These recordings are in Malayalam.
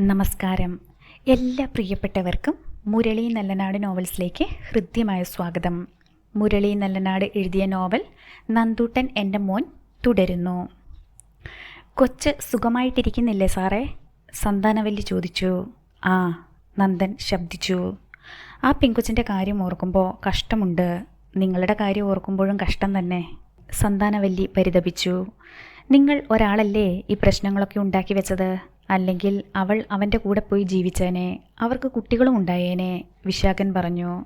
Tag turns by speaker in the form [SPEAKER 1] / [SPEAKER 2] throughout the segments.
[SPEAKER 1] നമസ്കാരം. എല്ലാ പ്രിയപ്പെട്ടവർക്കും മുരളി നല്ലനാട് നോവൽസിലേക്ക് ഹൃദ്യമായ സ്വാഗതം. മുരളി നല്ലനാട് എഴുതിയ നോവൽ നന്ദൂട്ടൻ എന്റെ മോൻ തുടരുന്നു. കൊച്ച് സുഖമായിട്ടിരിക്കുന്നില്ലേ സാറേ? സന്താനവല്ലി ചോദിച്ചു. ആ നന്ദൻ ശബ്ദിച്ചു. ആ പെങ്കൊച്ചിന്റെ കാര്യം ഓർക്കുമ്പോൾ കഷ്ടമുണ്ട്. നിങ്ങളുടെ കാര്യം ഓർക്കുമ്പോഴും കഷ്ടം തന്നെ. സന്താനവല്ലി പരിതപിച്ചു. നിങ്ങൾ ഒരാളല്ലേ ഈ പ്രശ്നങ്ങളൊക്കെ ഉണ്ടാക്കി വെച്ചത്? അല്ലെങ്കിൽ അവൾ അവന്റെ കൂടെ പോയി ജീവിച്ചേനെ അവർക്ക് കുട്ടികളും ഉണ്ടായേനെ വിശാഖൻ പറഞ്ഞു.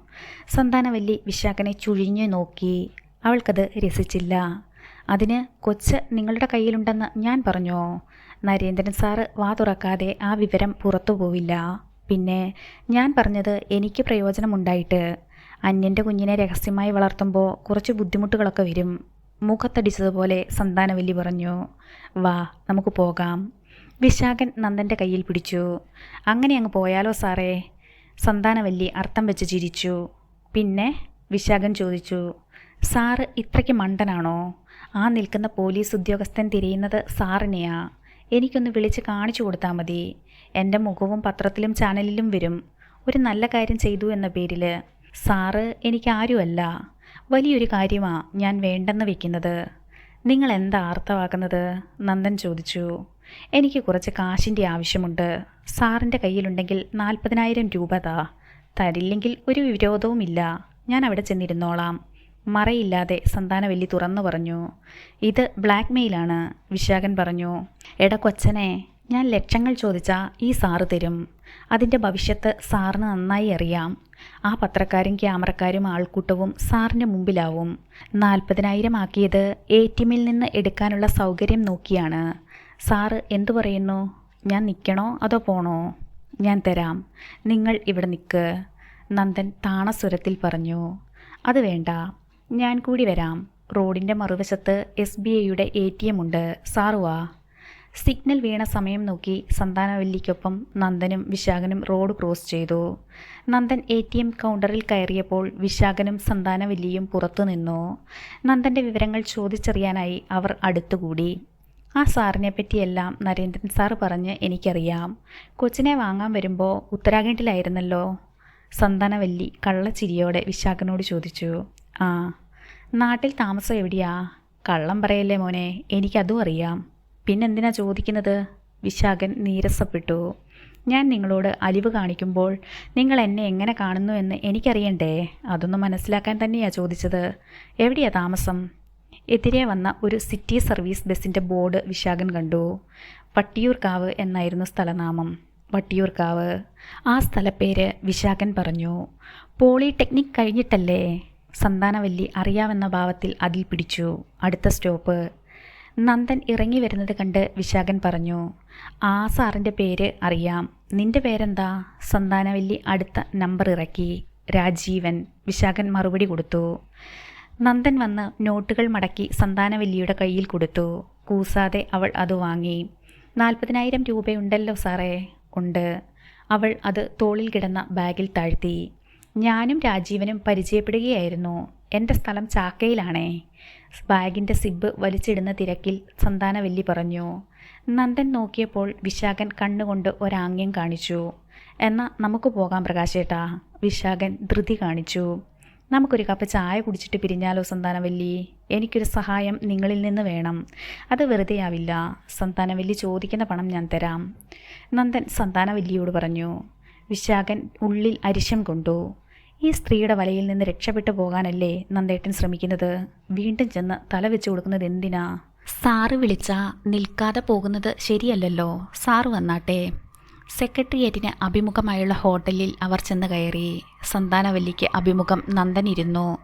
[SPEAKER 1] സന്താനവല്ലി വിശാഖനെ ചുഴിഞ്ഞു നോക്കി. അവൾക്കത് രസിച്ചില്ല. അതിന് കൊച്ച് നിങ്ങളുടെ കയ്യിലുണ്ടെന്ന് ഞാൻ പറഞ്ഞോ? നരേന്ദ്രൻ സാറ് വാ തുറക്കാതെ ആ വിവരം പുറത്തു പോവില്ല. പിന്നെ ഞാൻ പറഞ്ഞത് എനിക്ക് പ്രയോജനമുണ്ടായിട്ട്. അന്യന്റെ കുഞ്ഞിനെ രഹസ്യമായി വളർത്തുമ്പോൾ കുറച്ച് ബുദ്ധിമുട്ടുകളൊക്കെ വരും. മുഖത്തടിച്ചതുപോലെ സന്താനവല്ലി പറഞ്ഞു. വാ നമുക്ക് പോകാം. വിശാഖൻ നന്ദന്റെ കയ്യിൽ പിടിച്ചു. അങ്ങനെ അങ്ങ് പോയാലോ സാറേ സന്താനവല്ലി അർത്ഥം വെച്ച് ചിരിച്ചു. പിന്നെ വിശാഖൻ ചോദിച്ചു സാറ് ഇത്രയ്ക്ക് മണ്ടനാണോ? ആ നിൽക്കുന്ന പോലീസ് ഉദ്യോഗസ്ഥൻ തിരയുന്നത് സാറിനെയാ. എനിക്കൊന്ന് വിളിച്ച് കാണിച്ചു കൊടുത്താൽ മതി. എന്റെ മുഖവും പത്രത്തിലും ചാനലിലും വരും. ഒരു നല്ല കാര്യം ചെയ്തു എന്ന പേരിൽ സാറ് എനിക്ക് ആരുമല്ല. വലിയൊരു കാര്യമാണ് ഞാൻ വേണ്ടെന്ന് വെക്കുന്നത്. നിങ്ങൾ എന്താ അർത്ഥമാക്കുന്നത് നന്ദൻ ചോദിച്ചു. എനിക്ക് കുറച്ച് കാശിന്റെ ആവശ്യമുണ്ട്. സാറിന്റെ കയ്യിലുണ്ടെങ്കിൽ നാൽപ്പതിനായിരം രൂപ താ. തരില്ലെങ്കിൽ ഒരു വിരോധവുമില്ല. ഞാൻ അവിടെ ചെന്നിരുന്നോളാം. മറയില്ലാതെ സന്താനവല്ലി തുറന്നു പറഞ്ഞു. ഇത് ബ്ലാക്ക് മെയിലാണ് വിശാഖൻ പറഞ്ഞു. എട കൊച്ചനെ ഞാൻ ലക്ഷങ്ങൾ ചോദിച്ചാൽ ഈ സാറ് തരും. അതിന്റെ ഭവിഷ്യത്ത് സാറിന് നന്നായി അറിയാം. ആ പത്രക്കാരും ക്യാമറക്കാരും ആൾക്കൂട്ടവും സാറിന്റെ മുമ്പിലാവും. നാൽപ്പതിനായിരം ആക്കിയത് എ ടി എമ്മിൽ നിന്ന് എടുക്കാനുള്ള സൗകര്യം നോക്കിയാണ്. സാറ് എന്തു പറയുന്നു? ഞാൻ നിൽക്കണോ അതോ പോണോ? ഞാൻ തരാം. നിങ്ങൾ ഇവിടെ നിൽക്ക് നന്ദൻ താണസ്വരത്തിൽ പറഞ്ഞു. അത് വേണ്ട. ഞാൻ കൂടി വരാം. റോഡിന്റെ മറുവശത്ത് എസ് ബി ഐയുടെ എ ടി എം ഉണ്ട്. സാറുവാ സിഗ്നൽ വീണ സമയം നോക്കി സന്താനവല്ലിക്കൊപ്പം നന്ദനും വിശാഖനും റോഡ് ക്രോസ് ചെയ്തു. നന്ദൻ എ ടി എം കൗണ്ടറിൽ കയറിയപ്പോൾ വിശാഖനും സന്താനവല്ലിയും പുറത്തു നിന്നു. നന്ദന്റെ വിവരങ്ങൾ ചോദിച്ചറിയാനായി അവർ അടുത്തുകൂടി. ആ സാറിനെ പറ്റിയെല്ലാം നരേന്ദ്രൻ സാർ പറഞ്ഞ് എനിക്കറിയാം. കൊച്ചിനെ വാങ്ങാൻ വരുമ്പോൾ ഉത്തരാഖണ്ഡിലായിരുന്നല്ലോ. സന്താനവല്ലി കള്ളച്ചിരിയോടെ വിശാഖനോട് ചോദിച്ചു. ആ നാട്ടിൽ താമസം എവിടെയാ? കള്ളം പറയല്ലേ മോനെ എനിക്കതും അറിയാം. പിന്നെന്തിനാ ചോദിക്കുന്നത്? വിശാഖൻ നീരസപ്പെട്ടു. ഞാൻ നിങ്ങളോട് അലിവ് കാണിക്കുമ്പോൾ നിങ്ങൾ എന്നെ എങ്ങനെ കാണുന്നു എന്ന് എനിക്കറിയണ്ടേ? അതൊന്നും മനസ്സിലാക്കാൻ തന്നെയാ ചോദിച്ചത്. എവിടെയാ താമസം? എതിരെ വന്ന ഒരു സിറ്റി സർവീസ് ബസ്സിന്റെ ബോർഡ് വിശാഖൻ കണ്ടു. വട്ടിയൂർക്കാവ് എന്നായിരുന്നു സ്ഥലനാമം. വട്ടിയൂർക്കാവ്. ആ സ്ഥലപ്പേര് വിശാഖൻ പറഞ്ഞു. പോളിടെക്നിക് കഴിഞ്ഞിട്ടല്ലേ? സന്താനവല്ലി അറിയാമെന്ന ഭാവത്തിൽ അതിൽ പിടിച്ചു. അടുത്ത സ്റ്റോപ്പ്. നന്ദൻ ഇറങ്ങി വരുന്നത് കണ്ട് വിശാഖൻ പറഞ്ഞു. ആ സാറിന്റെ പേര് അറിയാം. നിന്റെ പേരെന്താ? സന്താനവല്ലി അടുത്ത നമ്പർ ഇറക്കി. രാജീവൻ. വിശാഖൻ മറുപടി കൊടുത്തു. നന്ദൻ വന്ന് നോട്ടുകൾ മടക്കി സന്താനവല്ലിയുടെ കയ്യിൽ കൊടുത്തു. കൂസാതെ അവൾ അത് വാങ്ങി. നാൽപ്പതിനായിരം രൂപയുണ്ടല്ലോ സാറേ. ഉണ്ട്. അവൾ അത് തോളിൽ കിടന്ന ബാഗിൽ താഴ്ത്തി. ഞാനും രാജീവനും പരിചയപ്പെടുകയായിരുന്നു. എന്റെ സ്ഥലം ചാക്കയിലാണേ. ബാഗിന്റെ സിബ് വലിച്ചിടുന്ന തിരക്കിൽ സന്താനവല്ലി പറഞ്ഞു. നന്ദൻ നോക്കിയപ്പോൾ വിശാഖൻ കണ്ണുകൊണ്ട് ഒരാംഗ്യം കാണിച്ചു. എന്നാൽ നമുക്ക് പോകാം പ്രകാശേട്ടാ. വിശാഖൻ ധൃതി കാണിച്ചു. നമുക്കൊരു കപ്പ് ചായ കുടിച്ചിട്ട് പിരിഞ്ഞാലോ സന്താനവല്ലി? എനിക്കൊരു സഹായം നിങ്ങളിൽ നിന്ന് വേണം. അത് വെറുതെ ആവില്ല സന്താനവല്ലി ചോദിക്കുന്ന പണം ഞാൻ തരാം. നന്ദൻ സന്താനവല്ലിയോട് പറഞ്ഞു. വിശാഖൻ ഉള്ളിൽ അരിശം കൊണ്ടു. ഈ സ്ത്രീയുടെ വലയിൽ നിന്ന് രക്ഷപ്പെട്ടു പോകാനല്ലേ നന്ദേട്ടൻ ശ്രമിക്കുന്നത്? വീണ്ടും ചെന്ന് തല വെച്ചു കൊടുക്കുന്നത് എന്തിനാ? സാറ് വിളിച്ച നിൽക്കാതെ പോകുന്നത് ശരിയല്ലല്ലോ. സാറ് വന്നാട്ടെ. സെക്രട്ടേറിയറ്റിന് അഭിമുഖമായുള്ള ഹോട്ടലിൽ അവർ ചെന്ന് കയറി. സന്താനവല്ലിക്ക് അഭിമുഖം നന്ദൻ ഇരുന്നു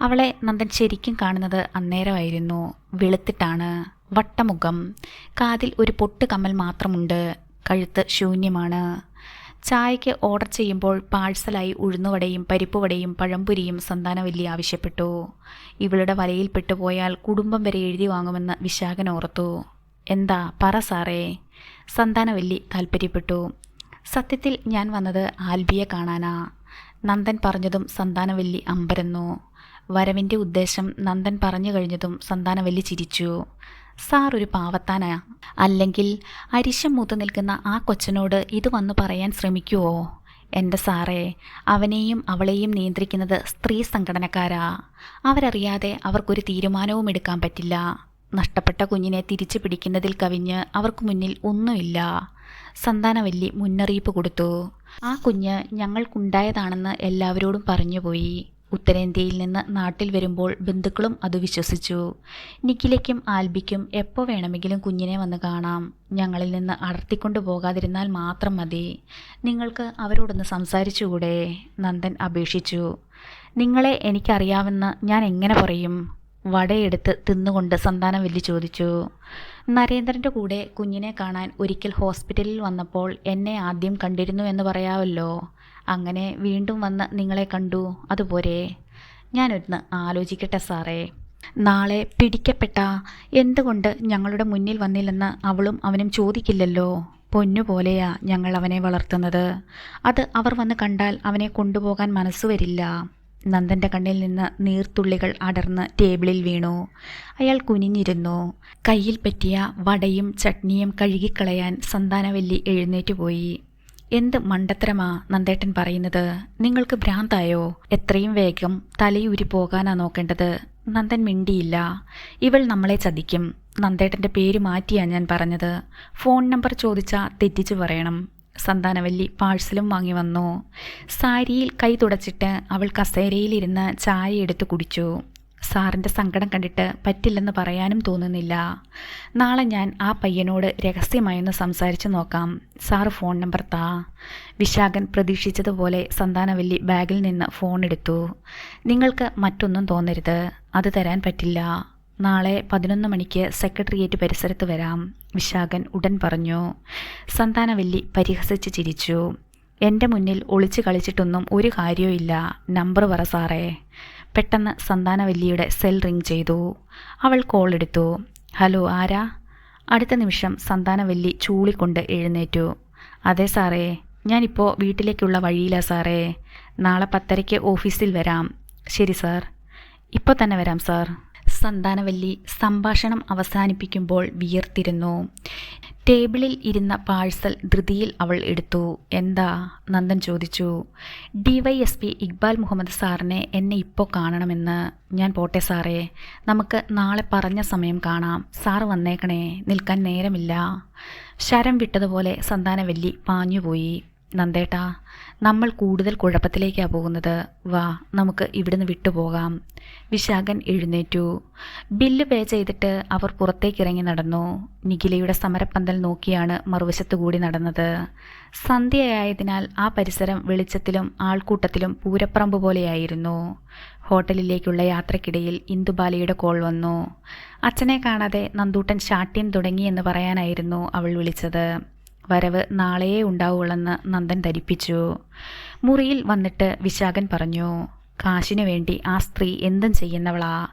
[SPEAKER 1] അവളെ നന്ദൻ ശരിക്കും കാണുന്നത് അന്നേരമായിരുന്നു. വെളുത്തിട്ടാണ്. വട്ടമുഖം. കാതിൽ ഒരു പൊട്ട് കമ്മൽ മാത്രമുണ്ട്. കഴുത്ത് ശൂന്യമാണ്. ചായയ്ക്ക് ഓർഡർ ചെയ്യുമ്പോൾ പാഴ്സലായി ഉഴുന്നുവടയും പരിപ്പുവടയും പഴംപുരിയും സന്താനവല്ലി ആവശ്യപ്പെട്ടു. ഇവളുടെ വലയിൽ പെട്ടുപോയാൽ കുടുംബം വരെ എഴുതി വാങ്ങുമെന്ന് വിശാഖൻ ഓർത്തു. എന്താ പറ സാറേ? സന്താനവല്ലി താല്പര്യപ്പെട്ടു സത്യത്തിൽ ഞാൻ വന്നത് ആൽബിയെ കാണാനാ. നന്ദൻ പറഞ്ഞതും സന്താനവല്ലി അമ്പരന്നു. വരവിന്റെ ഉദ്ദേശം നന്ദൻ പറഞ്ഞു കഴിഞ്ഞതും സന്താനവല്ലി ചിരിച്ചു. സാർ ഒരു പാവത്താനാ. അല്ലെങ്കിൽ അരിശം മൂത്ത് നിൽക്കുന്ന ആ കൊച്ചനോട് ഇത് വന്നു പറയാൻ ശ്രമിക്കുവോ? എന്റെ സാറേ അവനെയും അവളെയും നിയന്ത്രിക്കുന്നത് സ്ത്രീ സംഘടനക്കാരാ. അവരറിയാതെ അവർക്കൊരു തീരുമാനവും എടുക്കാൻ പറ്റില്ല. നഷ്ടപ്പെട്ട കുഞ്ഞിനെ തിരിച്ചു പിടിക്കുന്നതിൽ കവിഞ്ഞ് അവർക്ക് മുന്നിൽ ഒന്നുമില്ല. സന്താനവല്ലി മുന്നറിയിപ്പ് കൊടുത്തു. ആ കുഞ്ഞ് ഞങ്ങൾക്കുണ്ടായതാണെന്ന് എല്ലാവരോടും പറഞ്ഞുപോയി. ഉത്തരേന്ത്യയിൽ നിന്ന് നാട്ടിൽ വരുമ്പോൾ ബന്ധുക്കളും അത് വിശ്വസിച്ചു. നിഖിലയ്ക്കും ആൽബിക്കും എപ്പോൾ വേണമെങ്കിലും കുഞ്ഞിനെ വന്ന് കാണാം. ഞങ്ങളിൽ നിന്ന് അടർത്തിക്കൊണ്ടു പോകാതിരുന്നാൽ മാത്രം മതി. നിങ്ങൾക്ക് അവരോടൊന്ന് സംസാരിച്ചുകൂടെ? നന്ദൻ അപേക്ഷിച്ചു. നിങ്ങളെ എനിക്കറിയാമെന്ന് ഞാൻ എങ്ങനെ പറയും? വടയെടുത്ത് തിന്നുകൊണ്ട് സന്താനവല്ലി ചോദിച്ചു. നരേന്ദ്രന്റെ കൂടെ കുഞ്ഞിനെ കാണാൻ ഒരിക്കൽ ഹോസ്പിറ്റലിൽ വന്നപ്പോൾ എന്നെ ആദ്യം കണ്ടിരുന്നു എന്ന് പറയാമല്ലോ അങ്ങനെ വീണ്ടും വന്ന് നിങ്ങളെ കണ്ടു. അതുപോരെ ഞാനൊന്ന് ആലോചിക്കട്ടെ സാറേ. നാളെ പിടിക്കപ്പെട്ട എന്തുകൊണ്ട് ഞങ്ങളുടെ മുന്നിൽ വന്നില്ലെന്ന് അവളും അവനും ചോദിക്കില്ലല്ലോ. പൊന്നുപോലെയാ ഞങ്ങൾ അവനെ വളർത്തുന്നത്. അത് അവർ വന്ന് കണ്ടാൽ അവനെ കൊണ്ടുപോകാൻ മനസ്സ് വരില്ല. നന്ദന്റെ കണ്ണിൽ നിന്ന് നീർത്തുള്ളികൾ അടർന്ന് ടേബിളിൽ വീണു. അയാൾ കുനിഞ്ഞിരുന്നു. കയ്യിൽ പറ്റിയ വടയും ചട്നിയും കഴുകിക്കളയാൻ സന്താനവല്ലി എഴുന്നേറ്റുപോയി എന്ത് മണ്ടത്തരമാ നന്ദേട്ടൻ പറയുന്നത്? നിങ്ങൾക്ക് ഭ്രാന്തായോ? എത്രയും വേഗം തലയൂരി പോകാനാ നോക്കേണ്ടത്. നന്ദൻ മിണ്ടിയില്ല. ഇവൾ നമ്മളെ ചതിക്കും. നന്ദേട്ടന്റെ പേര് മാറ്റിയാ ഞാൻ പറഞ്ഞത്. ഫോൺ നമ്പർ ചോദിച്ചാൽ തെറ്റിച്ചു പറയണം. സന്താനവല്ലി പാഴ്സലും വാങ്ങി വന്നു. സാരിയിൽ കൈ തുടച്ചിട്ട് അവൾ കസേരയിലിരുന്ന് ചായ എടുത്ത് കുടിച്ചു. സാറിന്റെ സങ്കടം കണ്ടിട്ട് പറ്റില്ലെന്ന് പറയാനും തോന്നുന്നില്ല. നാളെ ഞാൻ ആ പയ്യനോട് രഹസ്യമായൊന്ന് സംസാരിച്ചു നോക്കാം. സാർ ഫോൺ നമ്പർ താ. വിശാഖൻ പ്രതീക്ഷിച്ചതുപോലെ സന്താനവല്ലി ബാഗിൽ നിന്ന് ഫോൺ എടുത്തു. നിങ്ങൾക്ക് മറ്റൊന്നും തോന്നരുത്. അത് തരാൻ പറ്റില്ല. നാളെ പതിനൊന്ന് മണിക്ക് സെക്രട്ടേറിയറ്റ് പരിസരത്ത് വരാം വിശാഖൻ ഉടൻ പറഞ്ഞു. സന്താനവല്ലി പരിഹസിച്ച് ചിരിച്ചു. എന്റെ മുന്നിൽ ഒളിച്ചു കളിച്ചിട്ടൊന്നും ഒരു കാര്യവുമില്ല നമ്പർ പറ സാറേ. പെട്ടെന്ന് സന്താനവല്ലിയുടെ സെൽ റിംഗ് ചെയ്തു. അവൾ കോൾ എടുത്തു. ഹലോ ആരാ? അടുത്ത നിമിഷം സന്താനവല്ലി ചൂളിക്കൊണ്ട് എഴുന്നേറ്റു. അതെ സാറേ ഞാനിപ്പോൾ വീട്ടിലേക്കുള്ള വഴിയില്ല സാറേ. നാളെ പത്തരയ്ക്ക് ഓഫീസിൽ വരാം. ശരി സാർ. ഇപ്പോൾ തന്നെ വരാം സാർ. സന്താനവല്ലി സംഭാഷണം അവസാനിപ്പിക്കുമ്പോൾ വിയർത്തിരുന്നു. ടേബിളിൽ ഇരുന്ന പാഴ്സൽ ധൃതിയിൽ അവൾ എടുത്തു. എന്താ? നന്ദൻ ചോദിച്ചു. ഡിവൈഎസ്പി ഇക്ബാൽ മുഹമ്മദ് സാറിനെ എന്നെ ഇപ്പോൾ കാണണമെന്ന്. ഞാൻ പോട്ടെ സാറേ. നമുക്ക് നാളെ പറഞ്ഞ സമയം കാണാം. സാർ വന്നേക്കണേ. നിൽക്കാൻ നേരമില്ല. ശരം വിട്ടതുപോലെ സന്താനവല്ലി പാഞ്ഞുപോയി. നന്ദേട്ടാ നമ്മൾ കൂടുതൽ കുഴപ്പത്തിലേക്കാണ് പോകുന്നത്. വാ നമുക്ക് ഇവിടുന്ന് വിട്ടുപോകാം. വിശാഖൻ എഴുന്നേറ്റു. ബില്ല് പേ ചെയ്തിട്ട് അവർ പുറത്തേക്ക് ഇറങ്ങി നടന്നു. നിഖിലയുടെ സമരപ്പന്തൽ നോക്കിയാണ് മറുവശത്തു കൂടി നടന്നത്. സന്ധ്യയായതിനാൽ ആ പരിസരം വെളിച്ചത്തിലും ആൾക്കൂട്ടത്തിലും പൂരപ്പറമ്പ് പോലെയായിരുന്നു. ഹോട്ടലിലേക്കുള്ള യാത്രക്കിടയിൽ ഇന്ദുബാലയുടെ കോൾ വന്നു. അച്ഛനെ കാണാതെ നന്ദൂട്ടൻ ശാഠ്യം തുടങ്ങിയെന്ന് പറയാനായിരുന്നു അവൾ വിളിച്ചത്. വരവ് നാളെയേ ഉണ്ടാവുള്ളെന്ന് നന്ദൻ ധരിപ്പിച്ചു. മുറിയിൽ വന്നിട്ട് വിശാഖൻ പറഞ്ഞു കാശിനു വേണ്ടി ആ സ്ത്രീ എന്തും ചെയ്യുന്നവളാ.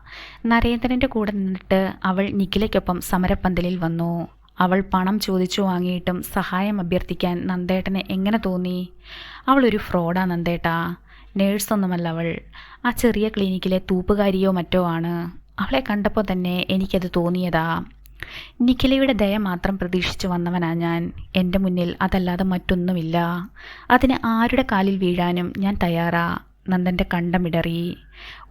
[SPEAKER 1] നരേന്ദ്രന്റെ കൂടെ നിന്നിട്ട് അവൾ നിഖിലയ്ക്കൊപ്പം സമരപ്പന്തലിൽ വന്നു. അവൾ പണം ചോദിച്ചു വാങ്ങിയിട്ടും സഹായം അഭ്യർത്ഥിക്കാൻ നന്ദേട്ടന് എങ്ങനെ തോന്നി? അവളൊരു ഫ്രോഡാ നന്ദേട്ടാ. നേഴ്സൊന്നുമല്ല അവൾ. ആ ചെറിയ ക്ലിനിക്കിലെ തൂപ്പുകാരിയോ മറ്റോ ആണ്. അവളെ കണ്ടപ്പോൾ തന്നെ എനിക്കത് തോന്നിയതാ. നിഖിലയുടെ ദയ മാത്രം പ്രതീക്ഷിച്ചു വന്നവനാ ഞാൻ. എന്റെ മുന്നിൽ അതല്ലാതെ മറ്റൊന്നുമില്ല. അതിന് ആരുടെ കാലിൽ വീഴാനും ഞാൻ തയ്യാറാ. നന്ദന്റെ കണ്ടമിടറി.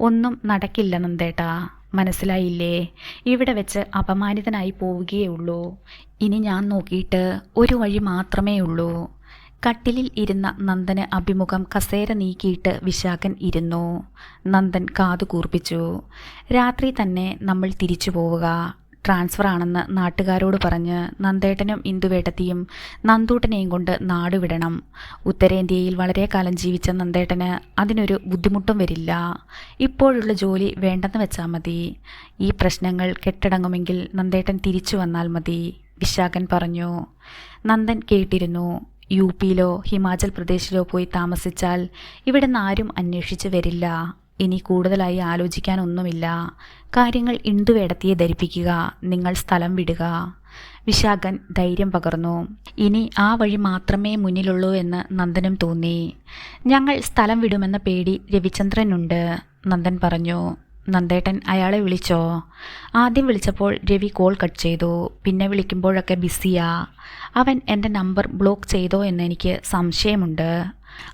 [SPEAKER 1] ഒന്നും നടക്കില്ല നന്ദേട്ടാ. മനസ്സിലായില്ലേ? ഇവിടെ വെച്ച് അപമാനിതനായി പോവുകയേ ഉള്ളൂ. ഇനി ഞാൻ നോക്കിയിട്ട് ഒരു വഴി മാത്രമേ ഉള്ളൂ. കട്ടിലിൽ ഇരുന്ന നന്ദന് അഭിമുഖം കസേര നീക്കിയിട്ട് വിശാഖൻ ഇരുന്നു. നന്ദൻ കാതു കൂർപ്പിച്ചു രാത്രി തന്നെ നമ്മൾ തിരിച്ചു പോവുക. ട്രാൻസ്ഫർ ആണെന്ന് നാട്ടുകാരോട് പറഞ്ഞ് നന്ദേട്ടനും ഇന്ദുവേട്ടത്തിയും നന്ദൂട്ടനെയും കൊണ്ട് നാടുവിടണം. ഉത്തരേന്ത്യയിൽ വളരെ കാലം ജീവിച്ച നന്ദേട്ടന് അതിനൊരു ബുദ്ധിമുട്ടും വരില്ല. ഇപ്പോഴുള്ള ജോലി വേണ്ടെന്ന് വെച്ചാൽ മതി. ഈ പ്രശ്നങ്ങൾ കെട്ടടങ്ങുമെങ്കിൽ നന്ദേട്ടൻ തിരിച്ചു വന്നാൽ മതി വിശാഖൻ പറഞ്ഞു. നന്ദൻ കേട്ടിരുന്നു യു പിയിലോ ഹിമാചൽ പ്രദേശിലോ പോയി താമസിച്ചാൽ ഇവിടെ നിന്ന് ആരും അന്വേഷിച്ച് വരില്ല. ഇനി കൂടുതലായി ആലോചിക്കാനൊന്നുമില്ല. കാര്യങ്ങൾ ഇന്ദുവേടത്തിയെ ധരിപ്പിക്കുക നിങ്ങൾ സ്ഥലം വിടുക. വിശാഖൻ ധൈര്യം പകർന്നു. ഇനി ആ വഴി മാത്രമേ മുന്നിലുള്ളൂ എന്ന് നന്ദനും തോന്നി. ഞങ്ങൾ സ്ഥലം വിടുമെന്ന പേടി രവിചന്ദ്രനുണ്ട് നന്ദൻ പറഞ്ഞു. നന്ദേട്ടൻ അയാളെ വിളിച്ചോ? ആദ്യം വിളിച്ചപ്പോൾ രവി കോൾ കട്ട് ചെയ്തു. പിന്നെ വിളിക്കുമ്പോഴൊക്കെ ബിസിയാ. അവൻ എന്റെ നമ്പർ ബ്ലോക്ക് ചെയ്തോ എന്ന് എനിക്ക് സംശയമുണ്ട്.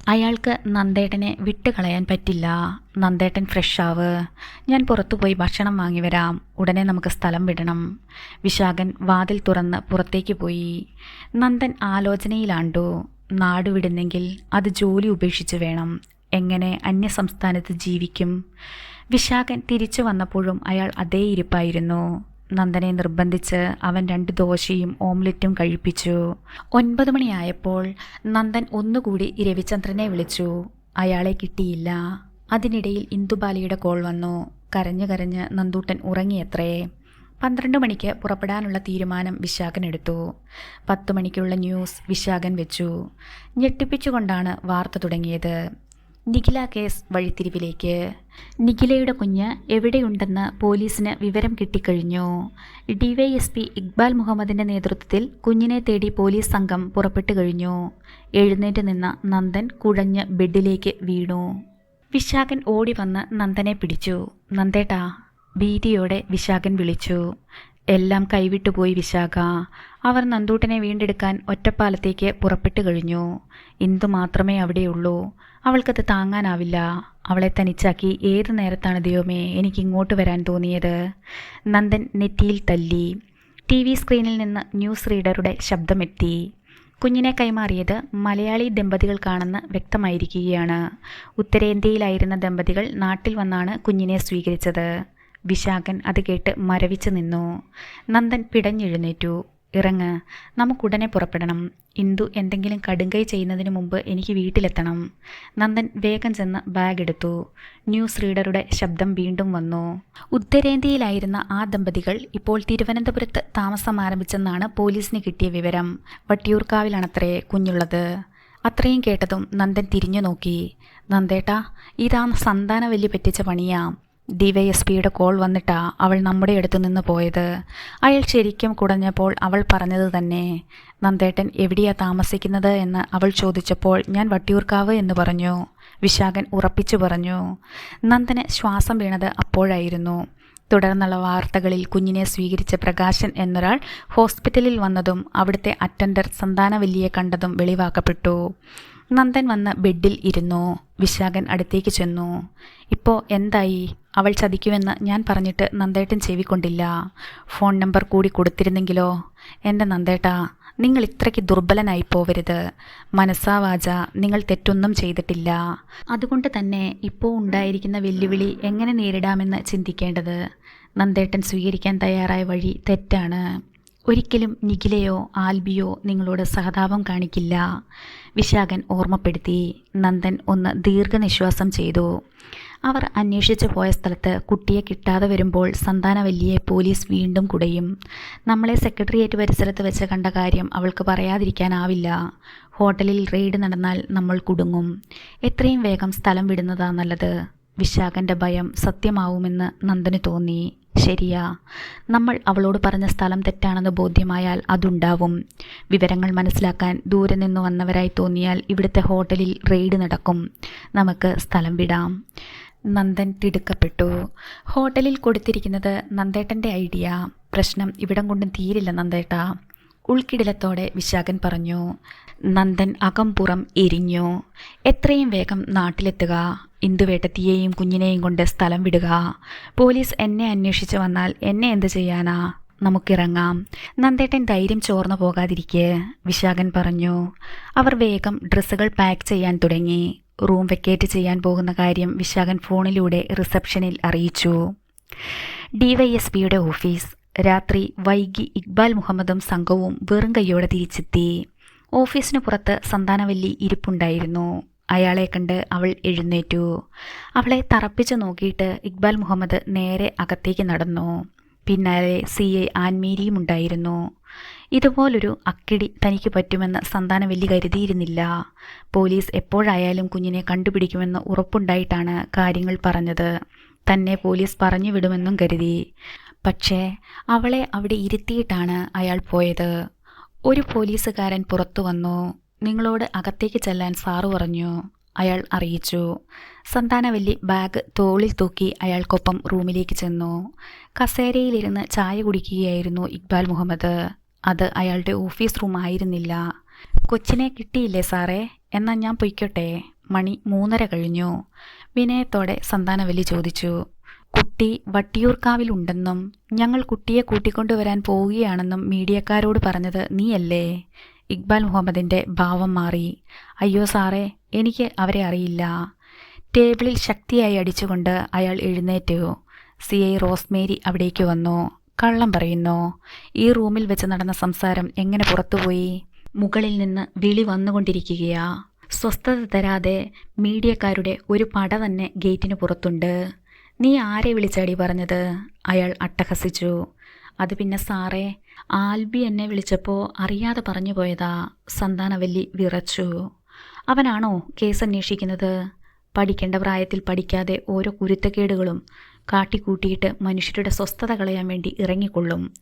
[SPEAKER 1] അയാൾക്ക് നന്ദേട്ടനെ വിട്ടുകളയാൻ പറ്റില്ല. നന്ദേട്ടൻ ഫ്രഷ് ആവ്. ഞാൻ പുറത്തു പോയി ഭക്ഷണം വാങ്ങി വരാം. ഉടനെ നമുക്ക് സ്ഥലം വിടണം. വിശാഖൻ വാതിൽ തുറന്ന് പുറത്തേക്ക് പോയി. നന്ദൻ ആലോചനയിലാണ്ടു. നാട് വിടുന്നെങ്കിൽ അത് ജോലി ഉപേക്ഷിച്ച് വേണം. എങ്ങനെ അന്യസംസ്ഥാനത്ത് ജീവിക്കും? വിശാഖൻ തിരിച്ചു വന്നപ്പോഴും അയാൾ അതേ ഇരിപ്പായിരുന്നു. നന്ദനെ നിർബന്ധിച്ച് അവൻ രണ്ട് ദോശയും ഓംലെറ്റും കഴിപ്പിച്ചു. ഒൻപത് മണിയായപ്പോൾ നന്ദൻ ഒന്നുകൂടി രവിചന്ദ്രനെ വിളിച്ചു. അയാളെ കിട്ടിയില്ല. അതിനിടയിൽ ഇന്ദുബാലിയുടെ കോൾ വന്നു. കരഞ്ഞു കരഞ്ഞ് നന്ദൂട്ടൻ ഉറങ്ങിയത്രേ. പന്ത്രണ്ട് മണിക്ക് പുറപ്പെടാനുള്ള തീരുമാനം വിശാഖൻ എടുത്തു. പത്ത് മണിക്കുള്ള ന്യൂസ് വിശാഖൻ വെച്ചു. ഞെട്ടിപ്പിച്ചുകൊണ്ടാണ് വാർത്ത തുടങ്ങിയത്. നിഖില കേസ് വഴിത്തിരിവിലേക്ക്. നിഖിലയുടെ കുഞ്ഞ് എവിടെയുണ്ടെന്ന് പോലീസിന് വിവരം കിട്ടിക്കഴിഞ്ഞു. ഡിവൈഎസ്പി ഇക്ബാൽ മുഹമ്മദിന്റെ നേതൃത്വത്തിൽ കുഞ്ഞിനെ തേടി പോലീസ് സംഘം പുറപ്പെട്ടു കഴിഞ്ഞു. എഴുന്നേറ്റ് നിന്ന നന്ദൻ കുഴഞ്ഞ് ബെഡിലേക്ക് വീണു. വിശാഖൻ ഓടി വന്ന് നന്ദനെ പിടിച്ചു. നന്ദേട്ടാ ഭീതിയോടെ വിശാഖൻ വിളിച്ചു. എല്ലാം കൈവിട്ടുപോയി വിശാഖ. അവർ നന്ദൂട്ടനെ വീണ്ടെടുക്കാൻ ഒറ്റപ്പാലത്തേക്ക് പുറപ്പെട്ടു കഴിഞ്ഞു. ഇന്ദു മാത്രമേ അവിടെയുള്ളൂ അവൾക്കത് താങ്ങാനാവില്ല. അവളെ തനിച്ചാക്കി ഏത് നേരത്താണ് ദൈവമേ എനിക്ക് ഇങ്ങോട്ട് വരാൻ തോന്നിയത്? നന്ദൻ നെറ്റിയിൽ തല്ലി. ടി വി സ്ക്രീനിൽ നിന്ന് ന്യൂസ് റീഡറുടെ ശബ്ദമെത്തി. കുഞ്ഞിനെ കൈമാറിയത് മലയാളി ദമ്പതികൾക്കാണെന്ന് വ്യക്തമായിരിക്കുകയാണ്. ഉത്തരേന്ത്യയിലായിരുന്ന ദമ്പതികൾ നാട്ടിൽ വന്നാണ് കുഞ്ഞിനെ സ്വീകരിച്ചത്. വിശാഖൻ അത് കേട്ട് മരവിച്ചു നിന്നു. നന്ദൻ പിടഞ്ഞെഴുന്നേറ്റു. ഇറങ്ങ് നമുക്കുടനെ പുറപ്പെടണം. ഇന്ദു എന്തെങ്കിലും കടുങ്കൈ ചെയ്യുന്നതിന് മുമ്പ് എനിക്ക് വീട്ടിലെത്തണം. നന്ദൻ വേഗം ചെന്ന് ബാഗ് എടുത്തു. ന്യൂസ് റീഡറുടെ ശബ്ദം വീണ്ടും വന്നു. ഉത്തരേന്ത്യയിലായിരുന്ന ആ ദമ്പതികൾ ഇപ്പോൾ തിരുവനന്തപുരത്ത് താമസം ആരംഭിച്ചെന്നാണ് പോലീസിന് കിട്ടിയ വിവരം. വട്ടിയൂർക്കാവിലാണത്രേ കുഞ്ഞുള്ളത്. അത്രയും കേട്ടതും നന്ദൻ തിരിഞ്ഞു നോക്കി നന്ദേട്ടാ ഇതാ വലിയ പറ്റിച്ച പണിയാ. ഡിവൈഎസ്പിയുടെ കോൾ വന്നിട്ടാ അവൾ നമ്മുടെ അടുത്ത് നിന്ന് പോയത്. അയാൾ ശരിക്കും കുടഞ്ഞപ്പോൾ അവൾ പറഞ്ഞത് തന്നെ നന്ദേട്ടൻ എവിടെയാ താമസിക്കുന്നത്? എന്ന് അവൾ ചോദിച്ചപ്പോൾ ഞാൻ വട്ടിയൂർക്കാവ് എന്ന് പറഞ്ഞു. വിശാഖൻ ഉറപ്പിച്ചു പറഞ്ഞു. നന്ദന് ശ്വാസം വീണത് അപ്പോഴായിരുന്നു. തുടർന്നുള്ള വാർത്തകളിൽ കുഞ്ഞിനെ സ്വീകരിച്ച പ്രകാശൻ എന്നൊരാൾ ഹോസ്പിറ്റലിൽ വന്നതും അവിടുത്തെ അറ്റൻഡർ സന്താനവല്ലിയെ കണ്ടതും വെളിവാക്കപ്പെട്ടു. നന്ദൻ വന്ന് ബെഡിൽ ഇരുന്നു. വിശാഖൻ അടുത്തേക്ക് ചെന്നു. ഇപ്പോൾ എന്തായി? അവൾ ചതിക്കുമെന്ന് ഞാൻ പറഞ്ഞിട്ട് നന്ദേട്ടൻ ചെവിക്കൊണ്ടില്ല. ഫോൺ നമ്പർ കൂടി കൊടുത്തിരുന്നെങ്കിലോ? എന്റെ നന്ദേട്ടാ നിങ്ങൾ ഇത്രയ്ക്ക് ദുർബലനായി പോവരുത്. മനസ്സാ വാച നിങ്ങൾ തെറ്റൊന്നും ചെയ്തിട്ടില്ല. അതുകൊണ്ട് തന്നെ ഇപ്പോൾ ഉണ്ടായിരിക്കുന്ന വെല്ലുവിളി എങ്ങനെ നേരിടാമെന്ന് ചിന്തിക്കേണ്ടത്? നന്ദേട്ടൻ സ്വീകരിക്കാൻ തയ്യാറായ വഴി തെറ്റാണ്. ഒരിക്കലും നിഖിലയോ ആൽബിയോ നിങ്ങളോട് സഹതാപം കാണിക്കില്ല. വിശാഖൻ ഓർമ്മപ്പെടുത്തി. നന്ദൻ ഒന്ന് ദീർഘനിശ്വാസം ചെയ്തു. അവർ അന്വേഷിച്ചു പോയ സ്ഥലത്ത് കുട്ടിയെ കിട്ടാതെ വരുമ്പോൾ സന്താനവല്ലിയെ പോലീസ് വീണ്ടും കുടയും. നമ്മളെ സെക്രട്ടേറിയറ്റ് പരിസരത്ത് വെച്ച് കണ്ട കാര്യം അവൾക്ക് പറയാതിരിക്കാനാവില്ല. ഹോട്ടലിൽ റെയ്ഡ് നടന്നാൽ നമ്മൾ കുടുങ്ങും. എത്രയും വേഗം സ്ഥലം വിടുന്നതാ നല്ലത്. വിശാഖന്റെ ഭയം സത്യമാവുമെന്ന് നന്ദന് തോന്നി. ശരിയാ. നമ്മൾ അവളോട് പറഞ്ഞ സ്ഥലം തെറ്റാണെന്ന് ബോധ്യമായാൽ അതുണ്ടാവും. വിവരങ്ങൾ മനസ്സിലാക്കാൻ ദൂരെ നിന്ന് വന്നവരായി തോന്നിയാൽ ഇവിടുത്തെ ഹോട്ടലിൽ റെയ്ഡ് നടക്കും. നമുക്ക് സ്ഥലം വിടാം. നന്ദൻ തിടുക്കപ്പെട്ടു. ഹോട്ടലിൽ കൊടുത്തിരിക്കുന്നത് നന്ദേട്ടന്റെ ഐഡിയ. പ്രശ്നം ഇവിടം കൊണ്ടും തീരില്ല നന്ദേട്ട. ഉൾക്കിടിലത്തോടെ വിശാഖൻ പറഞ്ഞു നന്ദൻ അകംപുറം എരിഞ്ഞു. എത്രയും വേഗം നാട്ടിലെത്തുക. ഇന്ദുവേട്ടത്തിയെയും കുഞ്ഞിനെയും കൊണ്ട് സ്ഥലം വിടുക. പോലീസ് എന്നെ അന്വേഷിച്ച് വന്നാൽ എന്നെ എന്ത് ചെയ്യാനാ? നമുക്കിറങ്ങാം. നന്ദേട്ടൻ ധൈര്യം ചോർന്നു പോകാതിരിക്കെ. വിശാഖൻ പറഞ്ഞു. അവർ വേഗം ഡ്രസ്സുകൾ പാക്ക് ചെയ്യാൻ തുടങ്ങി. റൂം വെക്കേറ്റ് ചെയ്യാൻ പോകുന്ന കാര്യം വിശാഖൻ ഫോണിലൂടെ റിസപ്ഷനിൽ അറിയിച്ചു. ഡിവൈഎസ്പിയുടെ ഓഫീസ്. രാത്രി വൈകി ഇക്ബാൽ മുഹമ്മദും സംഘവും വെറും കൈയോടെ തിരിച്ചെത്തി. ഓഫീസിന് പുറത്ത് സന്താനവല്ലി ഇരിപ്പുണ്ടായിരുന്നു. അയാളെ കണ്ട് അവൾ എഴുന്നേറ്റു. അവളെ തറപ്പിച്ചു നോക്കിയിട്ട് ഇക്ബാൽ മുഹമ്മദ് നേരെ അകത്തേക്ക് നടന്നു. പിന്നാലെ സി ഐ ആൻമീരിയും ഉണ്ടായിരുന്നു. ഇതുപോലൊരു അക്കിടി തനിക്ക് പറ്റുമെന്ന് സന്താനവല്ലി കരുതിയിരുന്നില്ല. പോലീസ് എപ്പോഴായാലും കുഞ്ഞിനെ കണ്ടുപിടിക്കുമെന്ന് ഉറപ്പുണ്ടായിട്ടാണ് കാര്യങ്ങൾ പറഞ്ഞത്. തന്നെ പോലീസ് പറഞ്ഞു വിടുമെന്നും കരുതി. പക്ഷേ അവളെ അവിടെ ഇരുത്തിയിട്ടാണ് അയാൾ പോയത്. ഒരു പോലീസുകാരൻ പുറത്തു വന്നു. നിങ്ങളോട് അകത്തേക്ക് ചെല്ലാൻ സാറ് പറഞ്ഞു അയാൾ അറിയിച്ചു. സന്താനവല്ലി ബാഗ് തോളിൽ തൂക്കി അയാൾക്കൊപ്പം റൂമിലേക്ക് ചെന്നു. കസേരയിലിരുന്ന് ചായ കുടിക്കുകയായിരുന്നു ഇക്ബാൽ മുഹമ്മദ്. അത് അയാളുടെ ഓഫീസ് റൂമായിരുന്നില്ല. കൊച്ചിനെ കിട്ടിയില്ലേ സാറേ? എന്നാൽ ഞാൻ പൊയ്ക്കോട്ടെ. മണി മൂന്നര കഴിഞ്ഞു. വിനയത്തോടെ സന്താനവല്ലി ചോദിച്ചു കുട്ടി വട്ടിയൂർക്കാവിലുണ്ടെന്നും ഞങ്ങൾ കുട്ടിയെ കൂട്ടിക്കൊണ്ടുവരാൻ പോവുകയാണെന്നും മീഡിയക്കാരോട് പറഞ്ഞത് നീയല്ലേ? ഇക്ബാൽ മുഹമ്മദിന്റെ ഭാവം മാറി. അയ്യോ സാറേ എനിക്ക് അവരെ അറിയില്ല. ടേബിളിൽ ശക്തിയായി അടിച്ചുകൊണ്ട് അയാൾ എഴുന്നേറ്റു. സി ഐ റോസ്മേരി അവിടേക്ക് വന്നു. കള്ളം പറയുന്നു. ഈ റൂമിൽ വെച്ച് നടന്ന സംസാരം എങ്ങനെ പുറത്തുപോയി? മുകളിൽ നിന്ന് വിളി വന്നുകൊണ്ടിരിക്കുകയാ. സ്വസ്ഥത തരാതെ മീഡിയക്കാരുടെ ഒരു പട തന്നെ ഗേറ്റിന് പുറത്തുണ്ട്. നീ ആരെ വിളിച്ചാടി പറഞ്ഞത്? അയാൾ അട്ടഹസിച്ചു. അത് പിന്നെ സാറേ ആൽബി എന്നെ വിളിച്ചപ്പോൾ അറിയാതെ പറഞ്ഞു പോയതാ. സന്താനവല്ലി വിറച്ചു. അവനാണോ കേസ് അന്വേഷിക്കുന്നത്? പഠിക്കേണ്ട പ്രായത്തിൽ പഠിക്കാതെ ഓരോ കുരുത്തക്കേടുകളും കാട്ടിക്കൂട്ടിയിട്ട് മനുഷ്യരുടെ സ്വസ്ഥത കളയാൻ വേണ്ടി ഇറങ്ങിക്കൊള്ളും.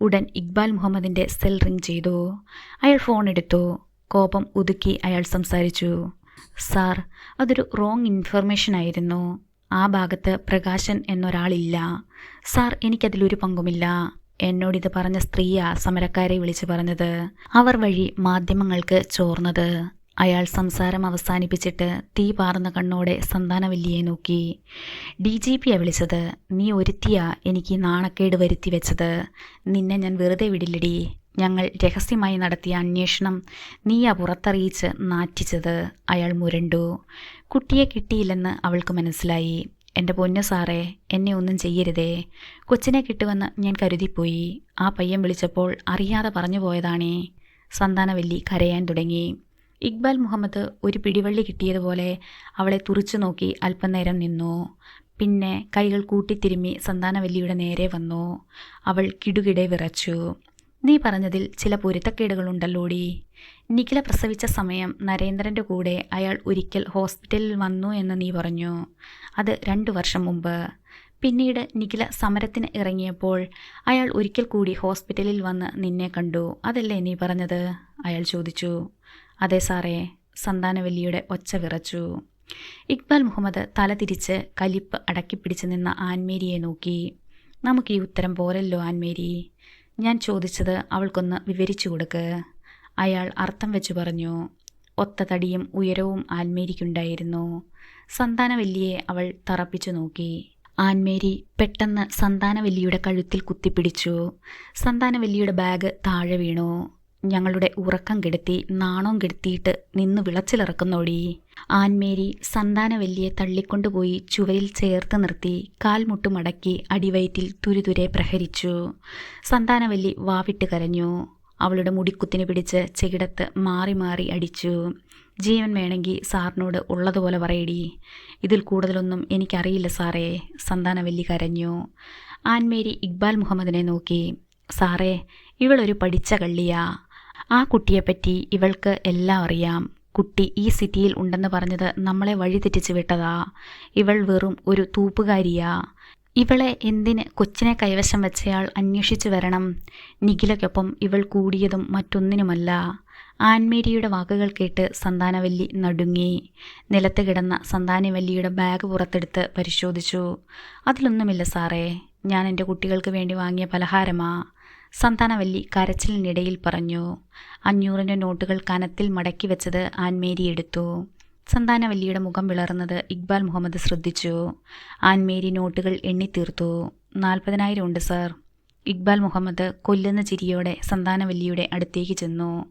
[SPEAKER 1] ഉടൻ ഇക്ബാൽ മുഹമ്മദിന്റെ സെൽ റിംഗ് ചെയ്തു. അയാൾ ഫോൺ എടുത്തു. കോപം ഒതുക്കി അയാൾ സംസാരിച്ചു. സാർ അതൊരു റോങ് ഇൻഫർമേഷൻ ആയിരുന്നു. ആ ഭാഗത്ത് പ്രകാശൻ എന്നൊരാളില്ല. സാർ എനിക്കതിലൊരു പങ്കുമില്ല. എന്നോട് ഇത് പറഞ്ഞ സ്ത്രീയാ സമരക്കാരെ വിളിച്ചു പറഞ്ഞത്. അവർ വഴി മാധ്യമങ്ങൾക്ക് ചോർന്നത്. അയാൾ സംസാരം അവസാനിപ്പിച്ചിട്ട് തീ പാർന്ന കണ്ണോടെ സന്താനവല്ലിയെ നോക്കി. ഡി ജി പിയാ വിളിച്ചത്. നീ ഒരുത്തിയാ എനിക്ക് നാണക്കേട് വരുത്തി വെച്ചത്. നിന്നെ ഞാൻ വെറുതെ വിടില്ലടി. ഞങ്ങൾ രഹസ്യമായി നടത്തിയ അന്വേഷണം നീയാ പുറത്തറിയിച്ച് നാറ്റിച്ചത് അയാൾ മുരണ്ടു. കുട്ടിയെ കിട്ടിയില്ലെന്ന് അവൾക്ക് മനസ്സിലായി. എന്റെ പൊന്നു സാറേ എന്നെ ഒന്നും ചെയ്യരുതേ. കൊച്ചിനെ കിട്ടുമെന്ന് ഞാൻ കരുതിപ്പോയി. ആ പയ്യൻ വിളിച്ചപ്പോൾ അറിയാതെ പറഞ്ഞു പോയതാണേ. സന്താനവല്ലി കരയാൻ തുടങ്ങി. ഇക്ബാൽ മുഹമ്മദ് ഒരു പിടിവള്ളി കിട്ടിയതുപോലെ അവളെ തുറിച്ചു നോക്കി അല്പനേരം നിന്നു. പിന്നെ കൈകൾ കൂട്ടിത്തിരുമ്മി സന്താനവല്ലിയുടെ നേരെ വന്നു. അവൾ കിടുകിടെ വിറച്ചു. നീ പറഞ്ഞതിൽ ചില പൊരുത്തക്കേടുകളുണ്ടല്ലോടി. നിഖില പ്രസവിച്ച സമയം നരേന്ദ്രന്റെ കൂടെ അയാൾ ഒരിക്കൽ ഹോസ്പിറ്റലിൽ വന്നു എന്ന് നീ പറഞ്ഞു. അത് രണ്ടു വർഷം മുമ്പ്. പിന്നീട് നിഖില സമരത്തിന് ഇറങ്ങിയപ്പോൾ അയാൾ ഒരിക്കൽ കൂടി ഹോസ്പിറ്റലിൽ വന്ന് നിന്നെ കണ്ടു. അതല്ലേ നീ പറഞ്ഞത്? അയാൾ ചോദിച്ചു. അതെ സാറേ സന്താനവല്ലിയുടെ ഒച്ച വിറച്ചു. ഇക്ബാൽ മുഹമ്മദ് തല തിരിച്ച് കലിപ്പ് അടക്കിപ്പിടിച്ച് നിന്ന ആൻമേരിയെ നോക്കി. നമുക്ക് ഈ ഉത്തരം പോരല്ലോ ആൻമേരി. ഞാൻ ചോദിച്ചത് അവൾക്കൊന്ന് വിവരിച്ചു കൊടുക്ക്. അയാൾ അർത്ഥം വെച്ചു പറഞ്ഞു. ഒത്ത തടിയും ഉയരവും ആൻമേരിക്കുണ്ടായിരുന്നു. സന്താനവല്ലിയെ അവൾ തറപ്പിച്ചു നോക്കി. ആൻമേരി പെട്ടെന്ന് സന്താനവല്ലിയുടെ കഴുത്തിൽ കുത്തിപ്പിടിച്ചു. സന്താനവല്ലിയുടെ ബാഗ് താഴെ വീണു. ഞങ്ങളുടെ ഉറക്കം കെടുത്തി നാണവും കെടുത്തിയിട്ട് നിന്ന് വിളച്ചിലിറക്കുന്നോടി. ആൻമേരി സന്താനവല്ലിയെ തള്ളിക്കൊണ്ടുപോയി ചുവരിൽ ചേർത്ത് നിർത്തി കാൽമുട്ട് മടക്കി അടിവയറ്റിൽ തുരുതുരെ പ്രഹരിച്ചു. സന്താനവല്ലി വാവിട്ട് കരഞ്ഞു. അവളുടെ മുടിക്കുത്തിന് പിടിച്ച് ചെകിടത്ത് മാറി മാറി അടിച്ചു. ജീവൻ വേണമെങ്കിൽ സാറിനോട് ഉള്ളതുപോലെ പറയടി. ഇതിൽ കൂടുതലൊന്നും എനിക്കറിയില്ല സാറേ സന്താനവല്ലി കരഞ്ഞു. ആൻമേരി ഇക്ബാൽ മുഹമ്മദിനെ നോക്കി. സാറേ ഇവളൊരു പഠിച്ച കള്ളിയാ. ആ കുട്ടിയെപ്പറ്റി ഇവൾക്ക് എല്ലാം അറിയാം. കുട്ടി ഈ സിറ്റിയിൽ ഉണ്ടെന്ന് പറഞ്ഞത് നമ്മളെ വഴിതെറ്റിച്ച് വിട്ടതാ. ഇവൾ വെറും ഒരു തൂപ്പുകാരിയാ. ഇവളെ എന്തിന് കൊച്ചിനെ കൈവശം വെച്ചയാൾ അന്വേഷിച്ചു വരണം. നിഖിലയ്ക്കൊപ്പം ഇവൾ കൂടിയതും മറ്റൊന്നിനുമല്ല. ആൻമേരിയുടെ വാക്കുകൾ കേട്ട് സന്താനവല്ലി നടുങ്ങി. നിലത്ത് കിടന്ന സന്താനവല്ലിയുടെ ബാഗ് പുറത്തെടുത്ത് പരിശോധിച്ചു. അതിലൊന്നുമില്ല സാറേ. ഞാൻ എന്റെ കുട്ടികൾക്ക് വേണ്ടി വാങ്ങിയ പലഹാരമാ. സന്താനവല്ലി കരച്ചിലിനിടയിൽ പറഞ്ഞു അഞ്ഞൂറിന്റെ നോട്ടുകൾ കനത്തിൽ മടക്കി വെച്ചത് ആൻമേരി എടുത്തു. സന്താനവല്ലിയുടെ മുഖം വിളർന്നത് ഇക്ബാൽ മുഹമ്മദ് ശ്രദ്ധിച്ചു. ആൻമേരി നോട്ടുകൾ എണ്ണിത്തീർത്തു. നാൽപ്പതിനായിരം ഉണ്ട് സാർ. ഇക്ബാൽ മുഹമ്മദ് കൊല്ലുന്ന ചിരിയോടെ സന്താനവല്ലിയുടെ അടുത്തേക്ക് ചെന്നു.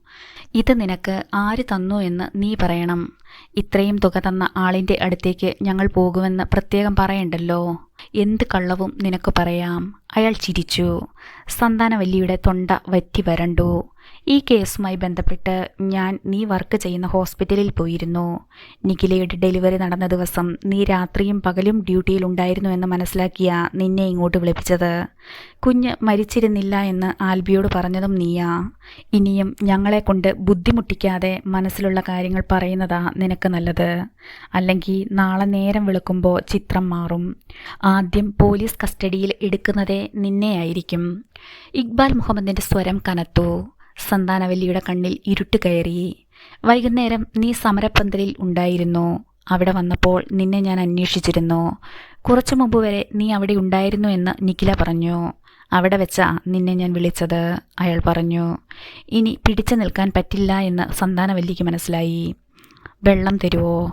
[SPEAKER 1] ഇത് നിനക്ക് ആര് തന്നു എന്ന് നീ പറയണം. ഇത്രയും തുക തന്ന ആളിന്റെ അടുത്തേക്ക് ഞങ്ങൾ പോകുമെന്ന് പ്രത്യേകം പറയണ്ടല്ലോ. എന്ത് കള്ളവും നിനക്ക് പറയാം. അയാൾ ചിരിച്ചു. സന്താനവല്ലിയുടെ തൊണ്ട വറ്റി വരണ്ടു. ഈ കേസുമായി ബന്ധപ്പെട്ട് ഞാൻ നീ വർക്ക് ചെയ്യുന്ന ഹോസ്പിറ്റലിൽ പോയിരുന്നു. നിഖിലയുടെ ഡെലിവറി നടന്ന ദിവസം നീ രാത്രിയും പകലും ഡ്യൂട്ടിയിൽ ഉണ്ടായിരുന്നു എന്ന് മനസ്സിലാക്കിയ നിന്നെ ഇങ്ങോട്ട് വിളിപ്പിച്ചത്. കുഞ്ഞ് മരിച്ചിരുന്നില്ല എന്ന് ആൽബിയോട് പറഞ്ഞതും നീയാ. ഇനിയും ഞങ്ങളെ കൊണ്ട് ബുദ്ധിമുട്ടിക്കാതെ മനസ്സിലുള്ള കാര്യങ്ങൾ പറയുന്നതാ നിനക്ക് നല്ലത്. അല്ലെങ്കിൽ നാളെ നേരം വിളിക്കുമ്പോൾ ചിത്രം മാറും. ആദ്യം പോലീസ് കസ്റ്റഡിയിൽ എടുക്കുന്നതേ നിന്നെയായിരിക്കും. ഇക്ബാൽ മുഹമ്മദിന്റെ സ്വരം കനത്തു. സന്താനവല്ലിയുടെ കണ്ണിൽ ഇരുട്ട് കയറി. വൈകുന്നേരം നീ സമരപ്പന്തലിൽ ഉണ്ടായിരുന്നു. അവിടെ വന്നപ്പോൾ നിന്നെ ഞാൻ അന്വേഷിച്ചിരുന്നു. കുറച്ചു മുമ്പ് വരെ നീ അവിടെ ഉണ്ടായിരുന്നു എന്ന് നിഖില പറഞ്ഞു. അവിടെ വെച്ചാ നിന്നെ ഞാൻ വിളിച്ചത് അയാൾ പറഞ്ഞു. ഇനി പിടിച്ചു നിൽക്കാൻ പറ്റില്ല എന്ന് സന്താനവല്ലിക്ക് മനസ്സിലായി. വെള്ളം തരുവോ?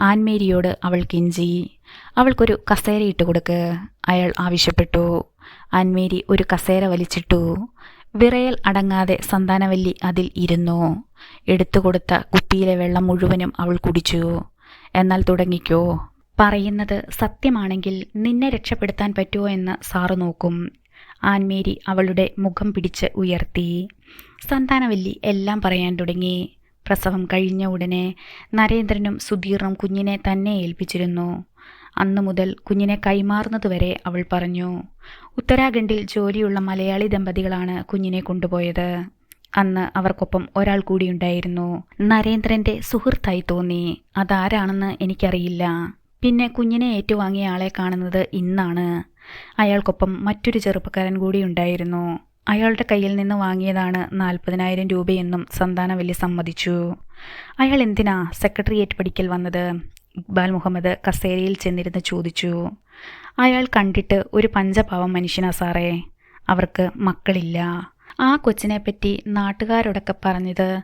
[SPEAKER 1] ആൻമേരിയോട് അവൾ കിഞ്ചി. അവൾക്കൊരു കസേര ഇട്ട് കൊടുക്ക് അയാൾ ആവശ്യപ്പെട്ടു. ആൻമേരി ഒരു കസേര വലിച്ചിട്ടു. വിറയൽ അടങ്ങാതെ സന്താനവല്ലി അതിൽ ഇരുന്നു. എടുത്തുകൊടുത്ത കുപ്പിയിലെ വെള്ളം മുഴുവനും അവൾ കുടിച്ചു. എന്നാൽ തുടങ്ങിക്കോ. പറയുന്നത് സത്യമാണെങ്കിൽ നിന്നെ രക്ഷപ്പെടുത്താൻ പറ്റുമോ എന്ന് സാറ് നോക്കും. ആൻമേരി അവളുടെ മുഖം പിടിച്ച് ഉയർത്തി. സന്താനവല്ലി എല്ലാം പറയാൻ തുടങ്ങി. പ്രസവം കഴിഞ്ഞ ഉടനെ നരേന്ദ്രനും സുധീറും കുഞ്ഞിനെ തന്നെ ഏൽപ്പിച്ചിരുന്നു. അന്നു മുതൽ കുഞ്ഞിനെ കൈമാറുന്നതുവരെ അവൾ പറഞ്ഞു. ഉത്തരാഖണ്ഡിൽ ജോലിയുള്ള മലയാളി ദമ്പതികളാണ് കുഞ്ഞിനെ കൊണ്ടുപോയത്. അന്ന് അവർക്കൊപ്പം ഒരാൾ കൂടിയുണ്ടായിരുന്നു നരേന്ദ്രന്റെ സുഹൃത്തായി തോന്നി. അതാരാണെന്ന് എനിക്കറിയില്ല. പിന്നെ കുഞ്ഞിനെ ഏറ്റുവാങ്ങിയ ആളെ കാണുന്നത് ഇന്നാണ്. അയാൾക്കൊപ്പം മറ്റൊരു ചെറുപ്പക്കാരൻ കൂടി ഉണ്ടായിരുന്നു. അയാളുടെ കയ്യിൽ നിന്ന് വാങ്ങിയതാണ് നാൽപ്പതിനായിരം രൂപയെന്നും സന്താനവല്ലി സമ്മതിച്ചു. അയാൾ എന്തിനാ സെക്രട്ടേറിയറ്റ് പഠിക്കൽ വന്നത്? ഇക്ബാൽ മുഹമ്മദ് കസേരയിൽ ചെന്നിരുന്ന് ചോദിച്ചു അയാൾ കണ്ടിട്ട് ഒരു പഞ്ചപാവം മനുഷ്യനാ സാറേ. അവർക്ക് മക്കളില്ല. ആ കൊച്ചിനെപ്പറ്റി നാട്ടുകാരോടൊക്കെ പറഞ്ഞത്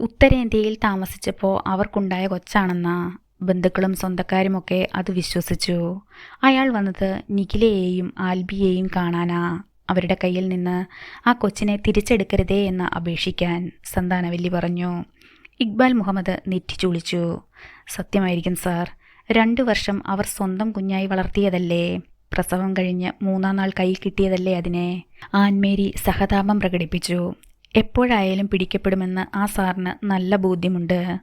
[SPEAKER 1] ഉത്തരേന്ത്യയിൽ താമസിച്ചപ്പോൾ അവർക്കുണ്ടായ കൊച്ചാണെന്നാ. ബന്ധുക്കളും സ്വന്തക്കാരുമൊക്കെ അത് വിശ്വസിച്ചു. അയാൾ വന്നത് നിഖിലയെയും ആൽബിയെയും കാണാനാ. അവരുടെ കയ്യിൽ നിന്ന് ആ കൊച്ചിനെ തിരിച്ചെടുക്കരുതേ എന്ന് അപേക്ഷിക്കാൻ സന്താനവല്ലി പറഞ്ഞു. ഇക്ബാൽ മുഹമ്മദ് നെറ്റി ചുളിച്ചു സത്യമായിരിക്കും സാർ. രണ്ടു വർഷം അവർ സ്വന്തം കുഞ്ഞായി വളർത്തിയതല്ലേ? പ്രസവം കഴിഞ്ഞ് മൂന്നാം നാൾ കയ്യിൽ കിട്ടിയതല്ലേ അതിനെ? ആൻമേരി സഹതാപം പ്രകടിപ്പിച്ചു. എപ്പോഴായാലും പിടിക്കപ്പെടുമെന്ന് ആ സാറിന് നല്ല ബോധ്യമുണ്ട്.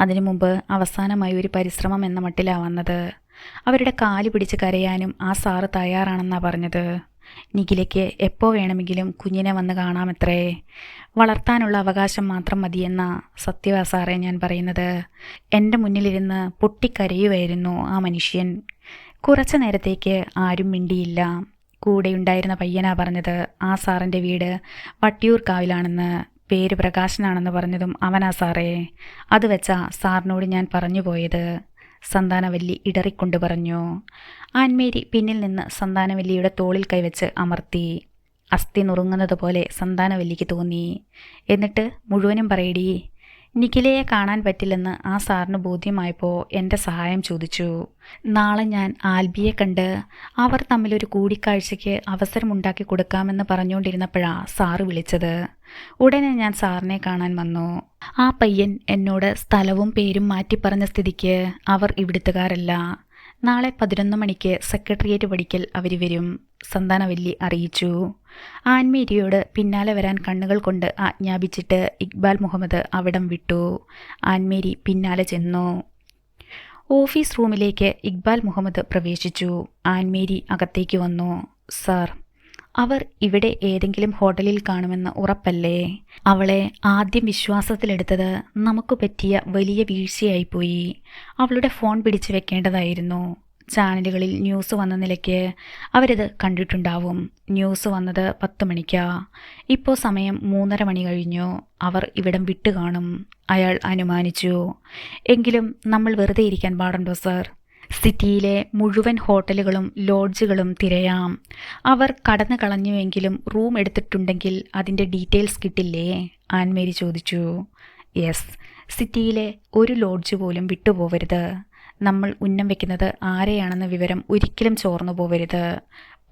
[SPEAKER 1] അതിനു മുമ്പ് അവസാനമായി ഒരു പരിശ്രമം എന്ന മട്ടിലാവുന്നത് അവരുടെ കാൽ പിടിച്ച് കരയാനും ആ സാറ് തയ്യാറാണെന്നാണ് പറഞ്ഞത്. നിഖിലയ്ക്ക് എപ്പോൾ വേണമെങ്കിലും കുഞ്ഞിനെ വന്ന് കാണാമത്രേ? വളർത്താനുള്ള അവകാശം മാത്രം മതിയെന്ന സത്യവാ സാറേ ഞാൻ പറയുന്നത്. എന്റെ മുന്നിലിരുന്ന് പൊട്ടിക്കരയുമായിരുന്നു ആ മനുഷ്യൻ. കുറച്ചു നേരത്തേക്ക് ആരും മിണ്ടിയില്ല. കൂടെയുണ്ടായിരുന്ന പയ്യനാ പറഞ്ഞത് ആ സാറിന്റെ വീട് വട്ടിയൂർക്കാവിലാണെന്ന് പേര് പ്രകാശനാണെന്ന് പറഞ്ഞതും അവനാ സാറേ. അത് വെച്ചാ സാറിനോട് ഞാൻ പറഞ്ഞു പോയത്. സന്താനവല്ലി ഇടറിക്കൊണ്ട് പറഞ്ഞു. ആൻമേരി പിന്നിൽ നിന്ന് സന്താനവല്ലിയുടെ തോളിൽ കൈവച്ച് അമർത്തി അസ്ഥി നുറുങ്ങുന്നത് പോലെ സന്താനവല്ലിക്ക് തോന്നി. എന്നിട്ട് മുഴുവനും പറയടി നിഖിലയെ കാണാൻ പറ്റില്ലെന്ന് ആ സാറിന് ബോധ്യമായപ്പോൾ എന്റെ സഹായം ചോദിച്ചു. നാളെ ഞാൻ ആൽബിയെ കണ്ട് അവർ തമ്മിലൊരു കൂടിക്കാഴ്ചയ്ക്ക് അവസരമുണ്ടാക്കി കൊടുക്കാമെന്ന് പറഞ്ഞുകൊണ്ടിരുന്നപ്പോഴാണ് സാറ് വിളിച്ചത്. ഉടനെ ഞാൻ സാറിനെ കാണാൻ വന്നു. ആ പയ്യൻ എന്നോട് സ്ഥലവും പേരും മാറ്റി പറഞ്ഞ സ്ഥിതിക്ക് അവർ ഇവിടുത്തുകാരല്ല. നാളെ പതിനൊന്ന് മണിക്ക് സെക്രട്ടേറിയറ്റ് പഠിക്കൽ അവർ വരും. സന്താനവല്ലി അറിയിച്ചു. ആൻമേരിയോട് പിന്നാലെ വരാൻ കണ്ണുകൾ കൊണ്ട് ആജ്ഞാപിച്ചിട്ട് ഇക്ബാൽ മുഹമ്മദ് അവിടം വിട്ടു. ആൻമേരി പിന്നാലെ ചെന്നു. ഓഫീസ് റൂമിലേക്ക് ഇക്ബാൽ മുഹമ്മദ് പ്രവേശിച്ചു. ആൻമേരി അകത്തേക്ക് വന്നു. സാർ അവർ ഇവിടെ ഏതെങ്കിലും ഹോട്ടലിൽ കാണുമെന്ന് ഉറപ്പല്ലേ? അവളെ ആദ്യം വിശ്വാസത്തിലെടുത്തത് നമുക്ക് പറ്റിയ വലിയ വീഴ്ചയായിപ്പോയി. അവളുടെ ഫോൺ പിടിച്ചു വെക്കേണ്ടതായിരുന്നു. ചാനലുകളിൽ ന്യൂസ് വന്ന നിലയ്ക്ക് അവരത് കണ്ടിട്ടുണ്ടാവും. ന്യൂസ് വന്നത് പത്ത് മണിക്കാ. ഇപ്പോൾ സമയം മൂന്നര മണി കഴിഞ്ഞു. അവർ ഇവിടം വിട്ടു കാണും അയാൾ അനുമാനിച്ചു. എങ്കിലും നമ്മൾ വെറുതെ ഇരിക്കാൻ പാടുണ്ടോ സർ? സിറ്റിയിലെ മുഴുവൻ ഹോട്ടലുകളും ലോഡ്ജുകളും തിരയാം. അവർ കടന്നു കളഞ്ഞുവെങ്കിലും റൂം എടുത്തിട്ടുണ്ടെങ്കിൽ അതിന്റെ ഡീറ്റെയിൽസ് കിട്ടില്ലേ? ആൻമേരി ചോദിച്ചു. യെസ് സിറ്റിയിലെ ഒരു ലോഡ്ജ് പോലും വിട്ടുപോവരുത്. നമ്മൾ ഉന്നം വെക്കുന്നത് ആരെയാണെന്ന വിവരം ഒരിക്കലും ചോർന്നു പോവരുത്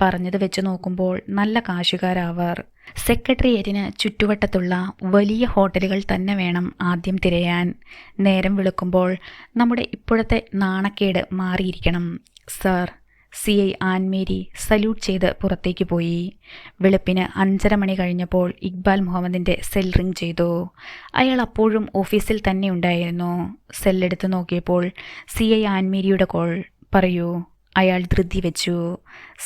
[SPEAKER 1] പറഞ്ഞത് വെച്ച് നോക്കുമ്പോൾ നല്ല കാശുകാരാവർ. സെക്രട്ടേറിയറ്റിന് ചുറ്റുവട്ടത്തുള്ള വലിയ ഹോട്ടലുകൾ തന്നെ വേണം ആദ്യം തിരയാൻ. നേരം വിളിക്കുമ്പോൾ നമ്മുടെ ഇപ്പോഴത്തെ നാണക്കേട് മാറിയിരിക്കണം. Sir C I Annmary salute ചെയ്ത് പുറത്തേക്ക് പോയി. വെളുപ്പിന് അഞ്ചര മണി കഴിഞ്ഞപ്പോൾ ഇക്ബാൽ മുഹമ്മദിന്റെ സെൽ റിംഗ് ചെയ്തു. അയാൾ അപ്പോഴും ഓഫീസിൽ തന്നെ ഉണ്ടായിരുന്നു. സെല്ലെടുത്ത് നോക്കിയപ്പോൾ സി ഐ ആൻമേരിയുടെ കോൾ പറയൂ അയാൾ ധൃതി വെച്ചു.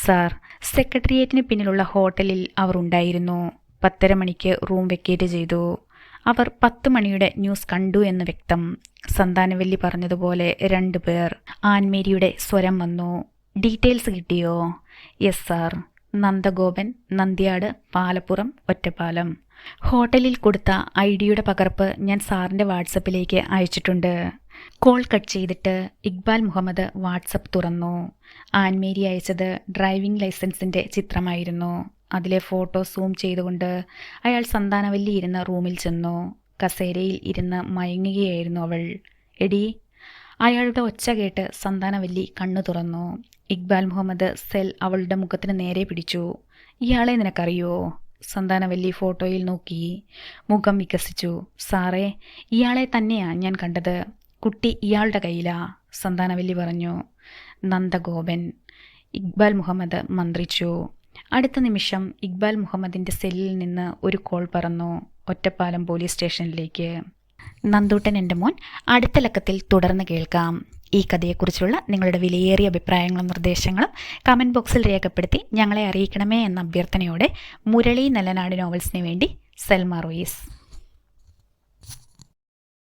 [SPEAKER 1] സാർ സെക്രട്ടേറിയറ്റിന് പിന്നിലുള്ള ഹോട്ടലിൽ അവർ ഉണ്ടായിരുന്നു. പത്തര മണിക്ക് റൂം വെക്കേറ്റ് ചെയ്തു. അവർ പത്ത് മണിയുടെ ന്യൂസ് കണ്ടു എന്ന് വ്യക്തം. സന്താനവല്ലി പറഞ്ഞതുപോലെ രണ്ടു പേർ ആൻമേരിയുടെ സ്വരം വന്നു. ഡീറ്റെയിൽസ് കിട്ടിയോ? Yes sir. നന്ദഗോപൻ നന്ദ്യാട് പാലപ്പുറം ഒറ്റപ്പാലം. ഹോട്ടലിൽ കൊടുത്ത ഐ ഡിയുടെ പകർപ്പ് ഞാൻ സാറിന്റെ വാട്സപ്പിലേക്ക് അയച്ചിട്ടുണ്ട്. കോൾ കട്ട് ചെയ്തിട്ട് ഇക്ബാൽ മുഹമ്മദ് വാട്സപ്പ് തുറന്നു. ആൻമേരി അയച്ചത് ഡ്രൈവിംഗ് ലൈസൻസിന്റെ ചിത്രമായിരുന്നു. അതിലെ ഫോട്ടോ സൂം ചെയ്തുകൊണ്ട് അയാൾ സന്താനവല്ലി ഇരുന്ന റൂമിൽ ചെന്നു. കസേരയിൽ ഇരുന്ന് മയങ്ങുകയായിരുന്നു അവൾ. എടി അയാളുടെ ഒച്ച കേട്ട് സന്താനവല്ലി കണ്ണു തുറന്നു. ഇക്ബാൽ മുഹമ്മദ് സെൽ അവളുടെ മുഖത്തിന് നേരെ പിടിച്ചു. ഇയാളെ നിനക്കറിയോ? സന്താനവല്ലി ഫോട്ടോയിൽ നോക്കി. മുഖം വികസിച്ചു. സാറേ ഇയാളെ തന്നെയാണ് ഞാൻ കണ്ടത്. കുട്ടി ഇയാളുടെ കയ്യിലാ സന്താനവല്ലി പറഞ്ഞു. നന്ദഗോപൻ ഇക്ബാൽ മുഹമ്മദ് മന്ത്രിച്ചു. അടുത്ത നിമിഷം ഇക്ബാൽ മുഹമ്മദിന്റെ സെല്ലിൽ നിന്ന് ഒരു കോൾ പറന്നു ഒറ്റപ്പാലം പോലീസ് സ്റ്റേഷനിലേക്ക്. നന്ദൂട്ടൻ എന്റെ മോൻ അടുത്ത ലക്കത്തിൽ തുടർന്ന് കേൾക്കാം. ഈ കഥയെക്കുറിച്ചുള്ള നിങ്ങളുടെ വിലയേറിയ അഭിപ്രായങ്ങളും നിർദ്ദേശങ്ങളും കമന്റ് ബോക്സിൽ രേഖപ്പെടുത്തി ഞങ്ങളെ അറിയിക്കണമേ എന്ന അഭ്യർത്ഥനയോടെ മുരളി നല്ലനാട് നോവൽസിന് വേണ്ടി സെൽമ റോയിസ്.